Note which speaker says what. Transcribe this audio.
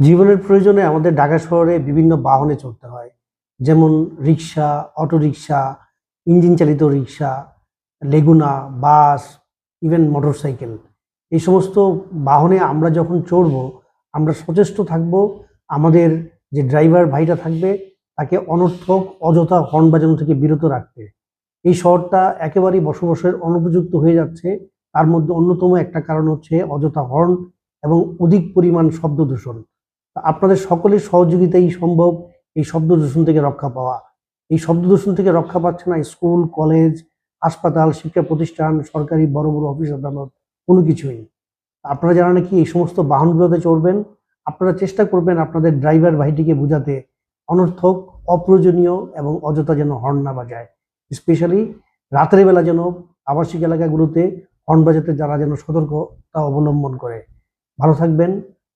Speaker 1: জীবনের প্রয়োজনে আমাদের ঢাকা শহরে বিভিন্ন বাহনে চলতে হয়। যেমন রিক্সা অটোরিকশা ইঞ্জিন চালিত রিক্সা, লেগুনা, বাস, ইভেন মোটরসাইকেল। এই সমস্ত বাহনে আমরা যখন চড়ব, আমরা সচেষ্ট থাকব, আমাদের যে ড্রাইভার ভাইটা থাকবে, তাকে অনর্থক, অযথা হর্ন বাজানো থেকে বিরত রাখতে এই শহরটা একেবারেই বসবাসের অনুপযুক্ত হয়ে যাচ্ছে। তার মধ্যে অন্যতম একটা কারণ হচ্ছে অযথা হর্ন এবং অধিক পরিমাণ শব্দ দূষণ। আপনাদের সকলের সহযোগিতাই সম্ভব এই শব্দ দূষণ থেকে রক্ষা পাওয়া। এই শব্দ দূষণ থেকে রক্ষা পাচ্ছে না স্কুল, কলেজ, হাসপাতাল, শিক্ষা প্রতিষ্ঠান, সরকারি বড় বড় অফিস আদালত, কোনো কিছুই আপনারা যারা নাকি এই সমস্ত বাহনগুলোতে চড়বেন, আপনারা চেষ্টা করবেন আপনাদের ড্রাইভার ভাইটিকে বোঝাতে অনর্থক, অপ্রয়োজনীয় এবং অযথা যেন হর্ন না বাজায়। স্পেশালি রাতের বেলা যেন আবাসিক এলাকাগুলোতে হর্ন বাজাতে যারা যেন সতর্কতা অবলম্বন করে। ভালো থাকবেন